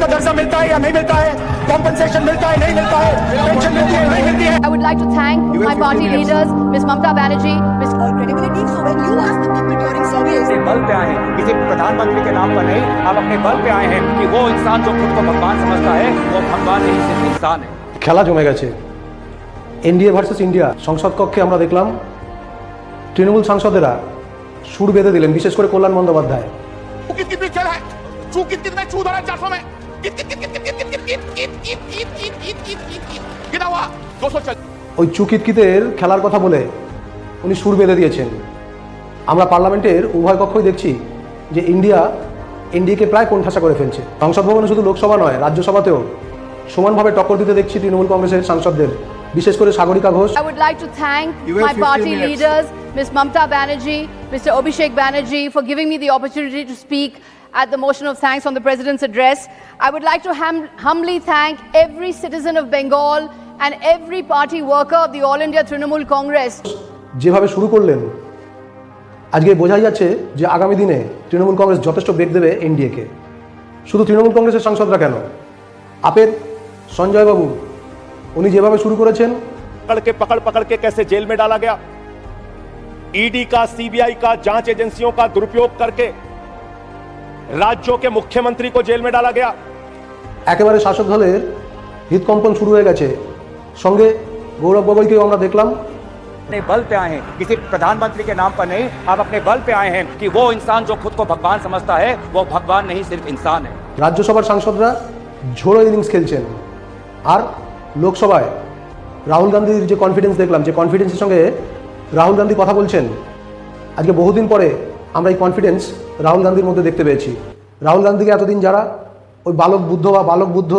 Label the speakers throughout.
Speaker 1: का दर्जा मिलता है या नहीं मिलता है कॉम्पनसेशन मिलता है नहीं मिलता है पेंशन मिलती है नहीं मिलती है
Speaker 2: I would like to thank my party leaders, Ms. Mamta Banerjee, Ms.
Speaker 3: all credibility. So when you ask the people during surveys,
Speaker 1: अपने बल पे आए हैं किसी प्रधानमंत्री के नाम पर नहीं आप अपने बल पे आए हैं कि वो इंसान जो खुद को भगवान समझता है वो भगवान नहीं सिर्फ इंसान है
Speaker 4: খেলা জমে গেছে এনডিএ ভার্সেস ইন্ডিয়া সংসদ কক্ষে আমরা দেখলাম তৃণমূল সাংসদেরা সুর বেঁধে দিলেন বিশেষ করে কল্যাণ বন্দ্যোপাধ্যায় ওই চুকিতকিতের খেলার কথা বলে উনি সুর বেঁধে দিয়েছেন। আমরা পার্লামেন্টের উভয় কক্ষই দেখছি যে ইন্ডিয়া এনডিএকে প্রায় কোণঠাসা করে ফেলছে। সংসদ ভবনে শুধু লোকসভা নয় রাজ্যসভাতেও। সমানভাবে টক্কর দিতে দেখছি তৃণমূল কংগ্রেসের সাংসদদের। বিশেষ করে Sagarika Ghosh.
Speaker 2: I would like to thank my party leaders miss Mamata Banerjee mister Abhishek Banerjee for giving me the opportunity to speak the opportunity to speak at the motion of thanks on the President's address. I would like to hum- humbly thank every citizen of Bengal and every party worker of the All India Trinamool Congress
Speaker 4: যেভাবে শুরু করলেন আজকে বোঝাই যাচ্ছে যে আগামী দিনে তৃণমূল কংগ্রেস যথেষ্ট বেগ দেবে এনডিএকে শুধু তৃণমূল কংগ্রেসের সাংসদরা কেন আপের সঞ্জয়বাবু উনি যেভাবে শুরু করেছেন
Speaker 5: पकड़ के पकड़ पकड़ के कैसे जेल में डाला गया ईडी का सीबीआई का जांच एजेंसियों का दुरुपयोग करके राज्यों के मुख्यमंत्री को जेल में डाला गया
Speaker 4: একেবারে শাসক দলের হৃদকম্পন শুরু হয়ে গেছে সঙ্গে গৌরব গগৈকেও আমরা দেখলাম
Speaker 1: अपने बल पे आए हैं किसी प्रधानमंत्री के नाम पर नहीं आप अपने बल पे आए हैं कि वो इंसान जो खुद को भगवान समझता है वो भगवान नहीं सिर्फ इंसान है
Speaker 4: রাজ্যসভার সাংসদরা ঝোড়ো ইনিংস খেলছেন আর লোকসভায় রাহুল গান্ধীর যে কনফিডেন্স দেখলাম যে কনফিডেন্সের সঙ্গে রাহুল গান্ধী কথা বলছেন আজকে বহুদিন পরে আমরা এই কনফিডেন্স রাহুল গান্ধীর মধ্যে দেখতে পেয়েছি। রাহুল গান্ধীকে এতদিন যারা ওই বালক বুদ্ধ বা বালক বুদ্ধ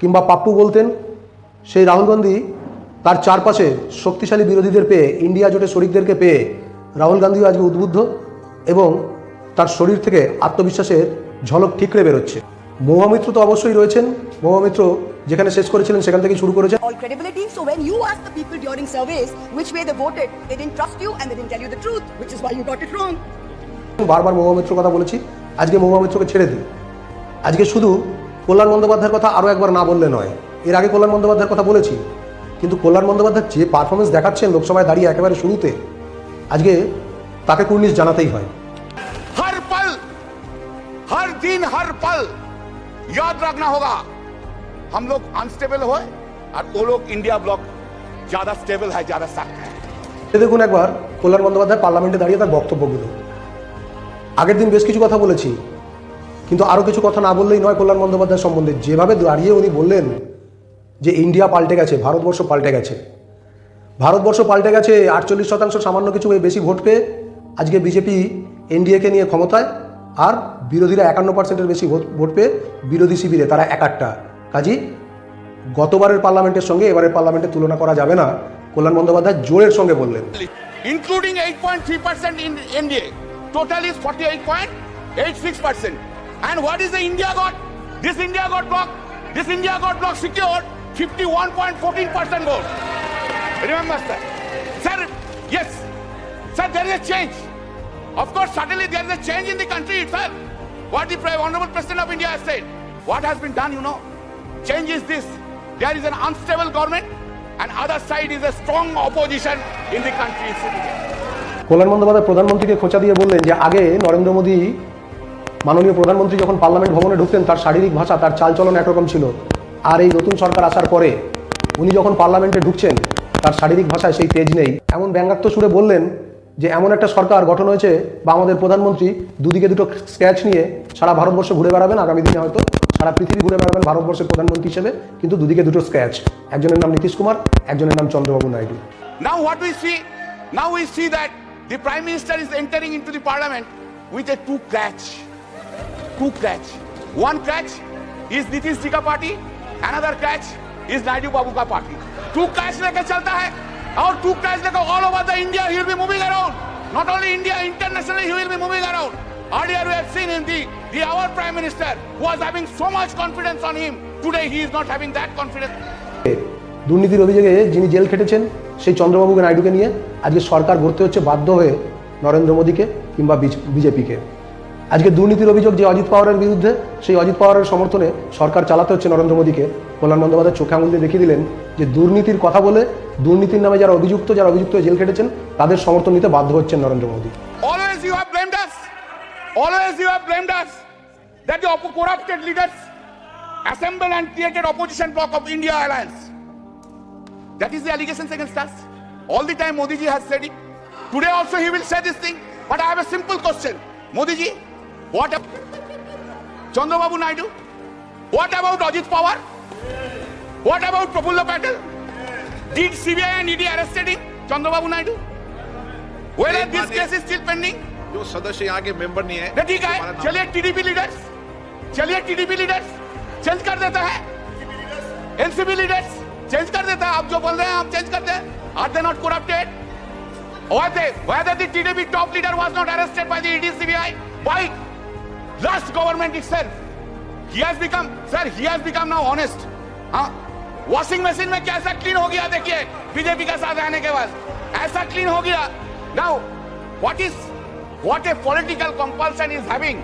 Speaker 4: কিংবা পাপ্পু বলতেন সেই রাহুল গান্ধী তার চারপাশে শক্তিশালী বিরোধীদের পেয়ে ইন্ডিয়া জোটের শরিকদেরকে পেয়ে রাহুল গান্ধীও আজকে উদ্বুদ্ধ এবং তার শরীর থেকে আত্মবিশ্বাসের ঝলক ঠিকরে বেরোচ্ছে। মৌহামিত্র তো অবশ্যই রয়েছেন। মৌহামিত্র যেখানে শেষ করেছিলেন সেখান থেকে শুরু করেছেন।
Speaker 3: When you ask the people during surveys which way they voted, they didn't trust you and they didn't tell you the truth, which is why you got it wrong.
Speaker 4: বারবার মৌহামিত্র কথা বলেছি আজকে মৌহামিত্রকে ছেড়ে দিই আজকে শুধু কল্যাণ বন্দ্যোপাধ্যায়ের কথা আরও একবার না বললে নয় এর আগে কল্যাণ বন্দ্যোপাধ্যায়ের কথা বলেছি কিন্তু কল্যাণ বন্দ্যোপাধ্যায় যে পারফরমেন্স দেখাচ্ছেন লোকসভায় দাঁড়িয়ে একেবারে শুরুতে আজকে তাকে কুর্নিশ জানাতেই হয়
Speaker 6: हर पल हर दिन हर पल याद रखना होगा हम लोग अनस्टेबल हो और वो लोग इंडिया ब्लॉक ज्यादा स्टेबल है ज्यादा सख्त है
Speaker 4: এ দেখুন একবার কল্যাণ বন্দ্যোপাধ্যায় পার্লামেন্টে দাঁড়িয়ে তার বক্তব্যগুলো আগের দিন বেশ কিছু কথা বলেছি। কিন্তু আরও কিছু কথা না বললেই নয় কল্যাণ বন্দ্যোপাধ্যায় সম্বন্ধে। যেভাবে দাঁড়িয়ে উনি বললেন যে ইন্ডিয়া পাল্টে গেছে, ভারতবর্ষ পাল্টে গেছে। ভারতবর্ষ পাল্টে গেছে, আটচল্লিশ শতাংশ সামান্য কিছু বেশি ভোট পেয়ে আজকে বিজেপি এনডিএকে নিয়ে ক্ষমতায়, আর বিরোধীরা একান্ন পার্সেন্টের বেশি ভোট ভোট পেয়ে বিরোধী শিবিরে, তারা একাট্টা। কাজী, গতবারের পার্লামেন্টের সঙ্গে এবারের পার্লামেন্টে তুলনা করা যাবে না। কল্যাণ বন্দ্যোপাধ্যায় জোরের সঙ্গে বললেন।
Speaker 6: Including 8.3 percent in NDA. Total is 48.86 percent. And what is the India got? This India got block. This India got block secured 51.14 percent vote. Remember, sir. Sir, yes. Sir, there is a change. Of course, suddenly there is a change in the country itself. What the Honorable President of India has said. What has been done, you know? Change is this. There is an unstable government and other side is a strong opposition in the country.
Speaker 4: Kalyan Bandyopadhyay প্রধানমন্ত্রীকে খোঁচা দিয়ে বললেন যে আগে নরেন্দ্র মোদী মাননীয় প্রধানমন্ত্রী যখন parliament ভবনে ঢুকতেন, তার শারীরিক ভাষা, তার চালচলন একরকম ছিল। আর এই নতুন সরকার আসার পরে উনি যখন পার্লামেন্টে ঢুকছেন, তার শারীরিক ভাষায় সেই তেজ নেই। এমন ব্যঙ্গাত্ম সুরে বললেন যে এমন একটা সরকার গঠন হয়েছে বা আমাদের প্রধানমন্ত্রী দুদিকে দুটো স্ক্র্যাচ নিয়ে সারা ভারতবর্ষ ঘুরে বেড়াবেন, আগামী দিনে হয়তো সারা পৃথিবী ঘুরে বেড়াবেন ভারতবর্ষের প্রধানমন্ত্রী হিসেবে, কিন্তু দুদিকে দুটো স্ক্র্যাচ। একজনের নাম নীতিশ কুমার, একজনের নাম Chandrababu Naidu.
Speaker 6: Now what we see? Now we see that the Prime Minister is entering into the Parliament with a two catch. Two catch. One catch is Nitish Ji ka party, another catch is Naidu Babu ka party. Two catch लेके चलता है और two catch लेकर all over the India he will be moving around. Not only India, internationally he will be moving around. Earlier we have seen him, the, the our Prime Minister who was having so much confidence on him. Today he is not having that confidence.
Speaker 4: দুর্নীতির অভিযোগে যিনি jail খেটেছেন, সেই চন্দ্রবাবু নাইডুকে নিয়ে আজকে সরকার গড়তে হচ্ছে বাধ্য হয়ে নরেন্দ্র মোদীকে কিংবা বিজেপিকে আজকে দুর্নীতির অভিযোগ যে অজিত পাওয়ারের বিরুদ্ধে, সেই অজিত পাওয়ারের সমর্থনে সরকার চালাতে হচ্ছে নরেন্দ্র মোদীকে কল্যাণ বন্দ্যোপাধ্যায় চোখে আঙুল দিয়ে দেখিয়ে দিলেন যে দুর্নীতির কথা বলে দুর্নীতির নামে যারা অভিযুক্ত যারা অভিযুক্ত জেল খেটেছেন, তাদের সমর্থন নিতে বাধ্য হচ্ছেন Narendra Modi
Speaker 6: you have blamed us. Always you have blamed us that the oppo- corrupted leaders assembled and created opposition bloc of India alliance. That is the allegations against us. All the time Modi ji has said it. Today also he will say this thing. But I have a simple question. Modi ji, what ab- Chandrababu Naidu? What about Ajit Pawar? What about Prafulla Patel? Did CBI and ED arrested him? Chandrababu Naidu? Where are this case is still pending?
Speaker 7: जो सदस्य यहाँ के member नहीं है
Speaker 6: तो ठीक है चलिए टीडीपी लीडर्स चलिए टीडीपी लीडर्स चेंज कर देता है एनसीबी लीडर्स चेंज कर देता है, आप जो बोल रहे हैं, आप चेंज करते हैं are they not corrupted not arrested by the ED CBI by last government itself. He has become, sir, he has become now honest. हाँ वॉशिंग मशीन में कैसा क्लीन हो गया, देखिए बीजेपी का साथ आने के बाद। ऐसा क्लीन हो गया। Now what is what a political compulsion is having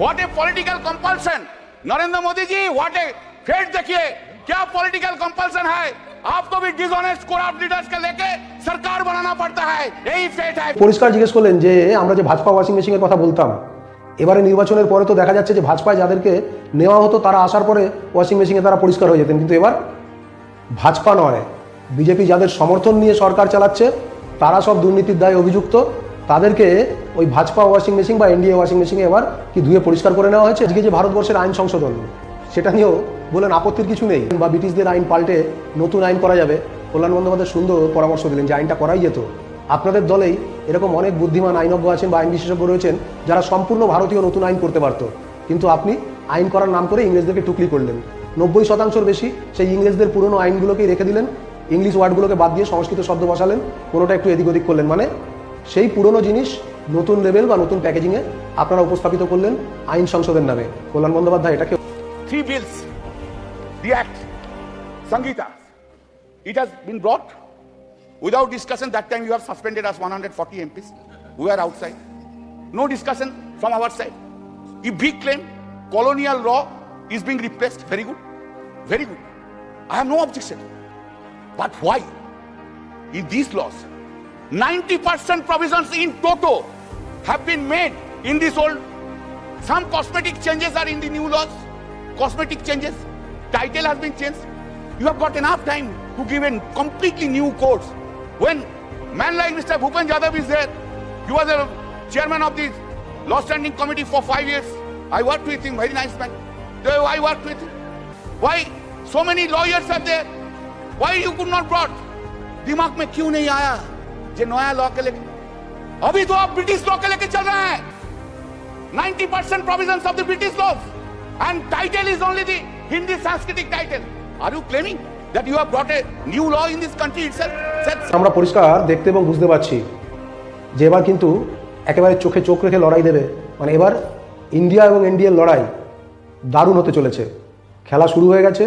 Speaker 6: what a political compulsion Narendra Modi ji what a fate देखिए। क्या पॉलिटिकल कंपल्सन है आपको भी डिसऑनेस्ट करप्ट लीडर्स के लेके सरकार बनाना पड़ता है यही फेट है
Speaker 4: পরিষ্কার জিজ্ঞেস করলেন যে আমরা যে ভাজপা ওয়াশিং মেশিনের কথা বলতাম এবারে নির্বাচনের পরে তো দেখা যাচ্ছে যে ভাজপায় যাদেরকে নেওয়া হতো তারা আসার পরে ওয়াশিং মেশিনে তারা পরিষ্কার হয়ে যেতেন কিন্তু এবার ভাজপা নয় বিজেপি যাদের সমর্থন নিয়ে সরকার চালাচ্ছে তারা সব দুর্নীতির দায়ে অভিযুক্ত তাদেরকে ওই ভাজপা ওয়াশিং মেশিন বা এনডিএ ওয়াশিং মেশিনে এবার কি ধুয়ে পরিষ্কার করে নেওয়া হয়েছে আজকে যে ভারতবর্ষের আইন সংশোধন সেটা নিয়েও বললেন, আপত্তির কিছু নেই বা ব্রিটিশদের আইন পাল্টে নতুন আইন করা যাবে। কল্যাণ বন্দ্যোপাধ্যায় সুন্দর পরামর্শ দিলেন যে আইনটা করাই যেত। আপনাদের দলেই এরকম অনেক বুদ্ধিমান আইনজ্ঞ আছেন বা আইন বিশেষজ্ঞ রয়েছেন যারা সম্পূর্ণ ভারতীয় নতুন আইন করতে পারতো। কিন্তু আপনি আইন করার নাম করে ইংরেজদেরকে টুকলি করলেন। নব্বই শতাংশের বেশি সেই ইংরেজদের পুরনো আইনগুলোকেই রেখে দিলেন, ইংলিশ ওয়ার্ডগুলোকে বাদ দিয়ে সংস্কৃত শব্দ বসালেন, কোনোটা একটু এদিক ওদিক করলেন। মানে সেই পুরনো জিনিস নতুন লেভেল বা নতুন প্যাকেজিংয়ে আপনারা উপস্থাপিত করলেন আইন সংসদের নামে। কল্যাণ বন্দ্যোপাধ্যায় এটাকে
Speaker 6: three bills, the act, Sangita. It has been brought without discussion. That time you have suspended us 140 MPs. We are outside. No discussion from our side. If big claim colonial law is being replaced, very good. Very good. I have no objection. But why? In these laws, 90% provisions in toto have been made in this old some cosmetic changes are in the new laws. Cosmetic changes. Title has been changed. You have got enough time to give a completely new course. When man like Mr. Bhupen Yadav is there, he was a chairman of the law standing committee for five years. I worked with him, very nice man. So I worked with him. Why so many lawyers are there? Why you could not brought? दिमाग में क्यों नहीं आया जे नया law के लेके अभी तो आप ब्रिटिश लॉ के लेके चल रहे हैं 90% provisions of the British laws. And title is only the Hindi Sanskritic title. Are you claiming that you have brought a new law in this country itself?
Speaker 4: আমরা পরিষ্কার দেখতে এবং বুঝতে পারছি যে এবার কিন্তু একেবারে চোখে চোখ রেখে লড়াই দেবে মানে এবার ইন্ডিয়া এবং এনডিএর লড়াই দারুণ হতে চলেছে খেলা শুরু হয়ে গেছে